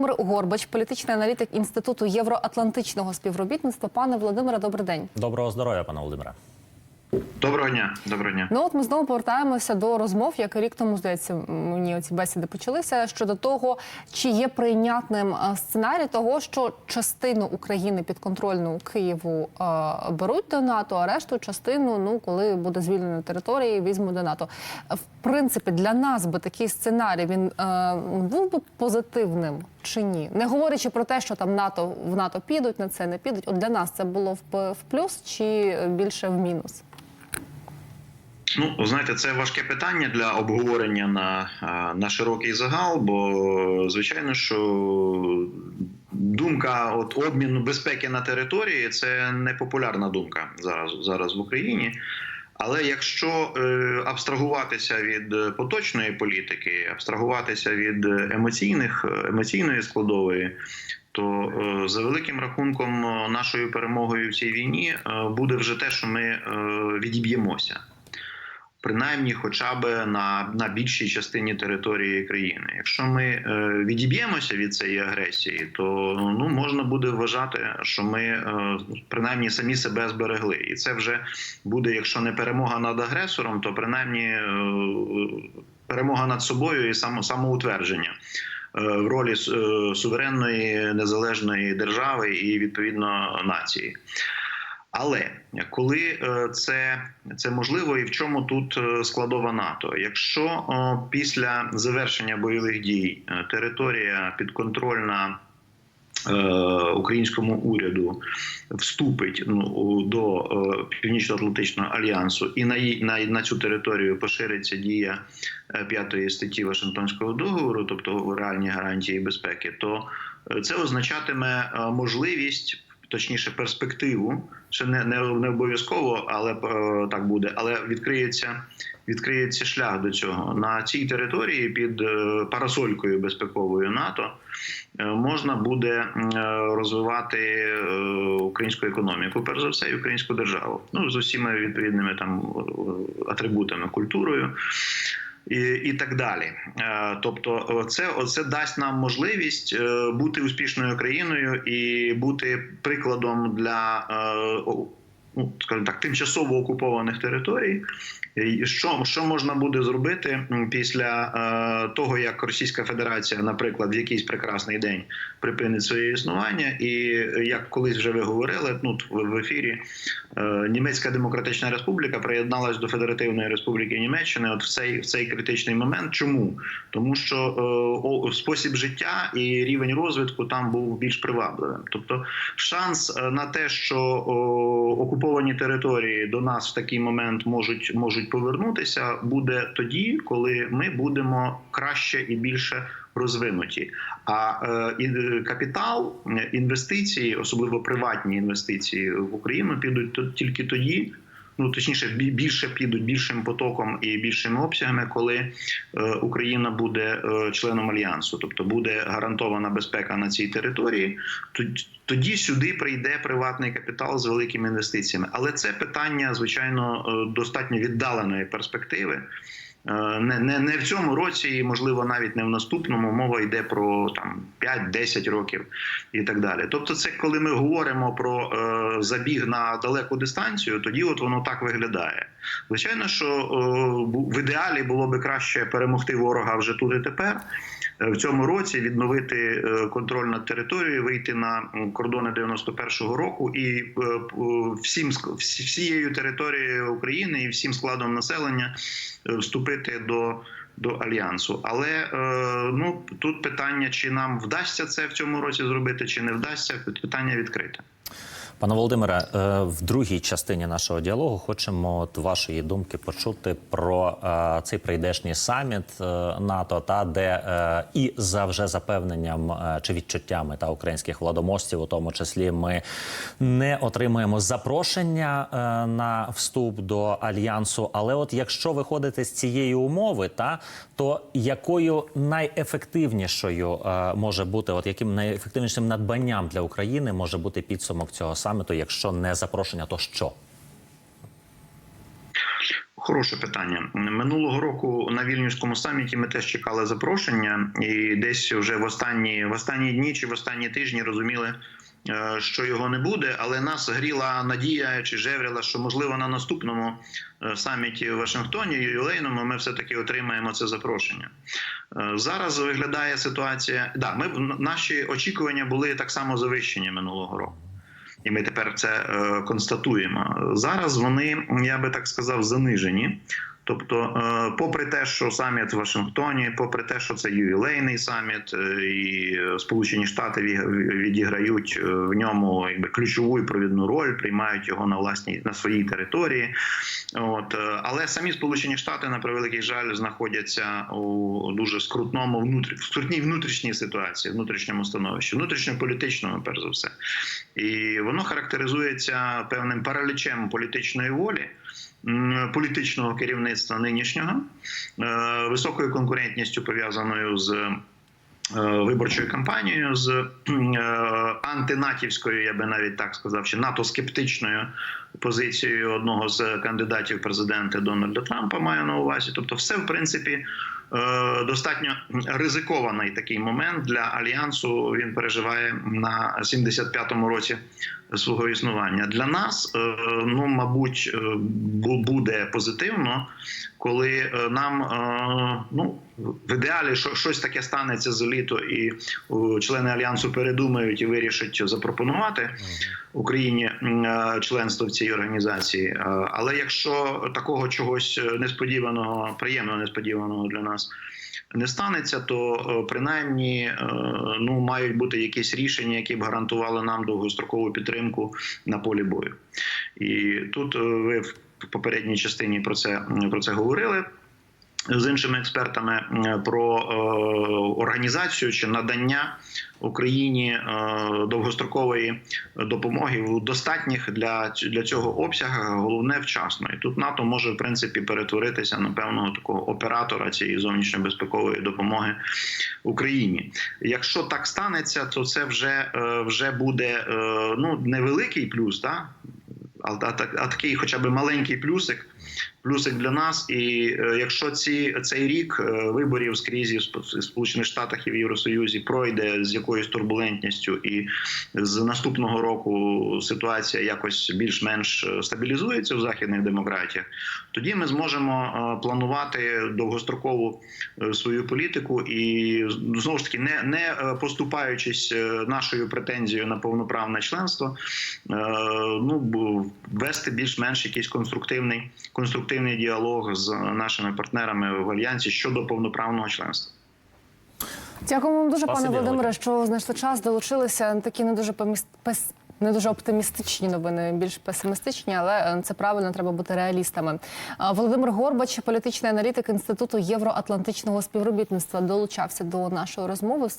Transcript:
Володимир Горбач, політичний аналітик інституту євроатлантичного співробітництва. Пане Володимире, добрий день. Доброго здоров'я, пане Володимире. Доброго дня, доброго дня. Ну от ми знову повертаємося до розмов, як рік тому здається, мені ці бесіди почалися щодо того, чи є прийнятним е, сценарій того, що частину України підконтрольну Києву е, беруть до НАТО, а решту частину, ну коли буде звільнена територія, візьмуть до НАТО. В принципі, для нас би такий сценарій він е, був би позитивним чи ні? Не говорячи про те, що там НАТО в НАТО підуть на це, не підуть. От для нас це було в, плюс чи більше в мінус? Ну, знаєте, це важке питання для обговорення на, на широкий загал, бо звичайно, що думка от обміну безпеки на території це не популярна думка зараз, зараз в Україні. Але якщо е, абстрагуватися від е, поточної політики, абстрагуватися від емоційних емоційної складової, то е, за великим рахунком е, нашою перемогою в цій війні е, буде вже те, що ми е, відіб'ємося. Принаймні, хоча б на, на більшій частині території країни. Якщо ми е, відіб'ємося від цієї агресії, то ну можна буде вважати, що ми е, принаймні самі себе зберегли, і це вже буде, якщо не перемога над агресором, то принаймні е, перемога над собою і само, самоутвердження. е, В ролі е, суверенної незалежної держави і відповідно нації. Але коли е, це, це можливо, і в чому тут е, складова НАТО? Якщо після завершення бойових дій е, територія підконтрольна українському уряду вступить ну, до Північно-Атлантичного альянсу, і на, на, на цю територію пошириться дія п'ятої статті Вашингтонського договору, тобто реальні гарантії безпеки, то це означатиме можливість. Точніше, перспективу, ще не, не, не обов'язково, але е, так буде. Але відкриється, відкриється шлях до цього на цій території під е, парасолькою безпековою НАТО. е, Можна буде е, розвивати е, українську економіку, перш за все, і українську державу. Ну з усіма відповідними там атрибутами, культурою і, і так далі. Е, Тобто, це, це дасть нам можливість е, бути успішною країною і бути прикладом для е, ну, скажімо так, тимчасово окупованих територій. Що, що можна буде зробити після е, того, як Російська Федерація, наприклад, в якийсь прекрасний день припинить своє існування, і як колись вже ви говорили, ну в ефірі е, Німецька Демократична Республіка приєдналась до Федеративної Республіки Німеччини. От в цей в цей критичний момент. Чому тому, що е, о, спосіб життя і рівень розвитку там був більш привабливим. Тобто, шанс е, на те, що о, окуповані території до нас в такий момент можуть можуть повернутися, буде тоді, коли ми будемо краще і більше розвинуті. А е, е, капітал, е, інвестиції, особливо приватні інвестиції в Україну, підуть тільки тоді. Ну точніше, бі- більше підуть більшим потоком і більшими обсягами, коли е, Україна буде е, членом альянсу, тобто буде гарантована безпека на цій території. Тод- Тоді сюди прийде приватний капітал з великими інвестиціями. Але це питання, звичайно, е, достатньо віддаленої перспективи. Е, Не, не, не в цьому році, і можливо навіть не в наступному. Мова йде про там 5-10 років і так далі. Тобто, це коли ми говоримо про е, забіг на далеку дистанцію, тоді от воно так виглядає. Звичайно, що е, в ідеалі було би краще перемогти ворога вже тут і тепер. Е, В цьому році відновити е, контроль над територією, вийти на кордони 91-го року і всім всією територією України і всім складом населення е, вступити до. До альянсу, але е, ну тут питання, чи нам вдасться це в цьому році зробити, чи не вдасться, питання відкрите. Пане Володимире, е, в другій частині нашого діалогу хочемо от вашої думки почути про е, цей прийдешній саміт е, НАТО, та де і за вже запевненням чи відчуттями та українських владоможців, у тому числі, ми не отримуємо запрошення на вступ до альянсу. Але от якщо виходити з цієї умови, та то якою найефективнішою може бути, от яким найефективнішим надбанням для України може бути підсумок цього саміту, якщо не запрошення, то що? Хороше питання. Минулого року на вільнюському саміті ми теж чекали запрошення, і десь вже в останні в останні дні чи в останні тижні розуміли, е, що його не буде. Але нас гріла надія чи жевріла, що можливо на наступному е, саміті в Вашингтоні ювілейному ми все таки отримаємо це запрошення. Е, Зараз виглядає ситуація. Да, ми наші очікування були так само завищені минулого року. І ми тепер це е, констатуємо. Зараз вони, я би так сказав, занижені. Тобто, е, попри те, що саміт в Вашингтоні, попри те, що це ювілейний саміт, е, і Сполучені Штати відіграють е, в ньому якби ключову і провідну роль, приймають його на власній на своїй території. От але самі Сполучені Штати на превеликий жаль знаходяться у дуже скрутному внутрі скрутній внутрішній ситуації, внутрішньому становищі, внутрішньополітичному, перш за все, і воно характеризується певним паралічем політичної волі. Політичного керівництва нинішнього е, високою конкурентністю пов'язаною з е, виборчою кампанією, з е, антинатівською, я би навіть так сказав, чи НАТО-скептичною позицією одного з кандидатів президента Дональда Трампа маю на увазі. Тобто, все в принципі достатньо ризикований такий момент для альянсу. Він переживає на 75-му році свого існування. Для нас, е, ну мабуть, е, буде позитивно, коли е, нам е, ну в ідеалі що щось таке станеться з еліто, і члени альянсу передумають і вирішать запропонувати Україні е, членство в цій організації. Е, Але якщо такого чогось несподіваного, приємно несподіваного для нас. Не станеться, то е, принаймні е, ну мають бути якісь рішення, які б гарантували нам довгострокову підтримку на полі бою. І тут е, ви в попередній частині про це про це говорили з іншими експертами про е, організацію чи надання Україні е, довгострокової допомоги в достатніх для, для цього обсягах, головне вчасно. І тут НАТО може в принципі перетворитися на певного такого оператора цієї зовнішньобезпекової допомоги Україні. Якщо так станеться, то це вже, е, вже буде е, ну невеликий плюс, да? а, а, а такий, хоча б маленький плюсик. Плюсик для нас, і е, якщо ці цей рік е, виборів скрізь в Сполучених Штатах і в Євросоюзі пройде з якоюсь турбулентністю, і з наступного року ситуація якось більш-менш е, стабілізується в західних демократіях, тоді ми зможемо планувати довгострокову свою політику. І знову ж таки не, не поступаючись нашою претензією на повноправне членство, ну вести більш-менш якийсь конструктивний конструктивний діалог з нашими партнерами в альянсі щодо повноправного членства. Дякуємо вам дуже, Спасибі, пане Володимире, що знайшли час, долучилися. Такі не дуже поміс... пес... не дуже оптимістичні новини, більш песимістичні, але е, це правильно, треба бути реалістами. Володимир Горбач, політичний аналітик інституту євроатлантичного співробітництва, долучався до нашої розмови.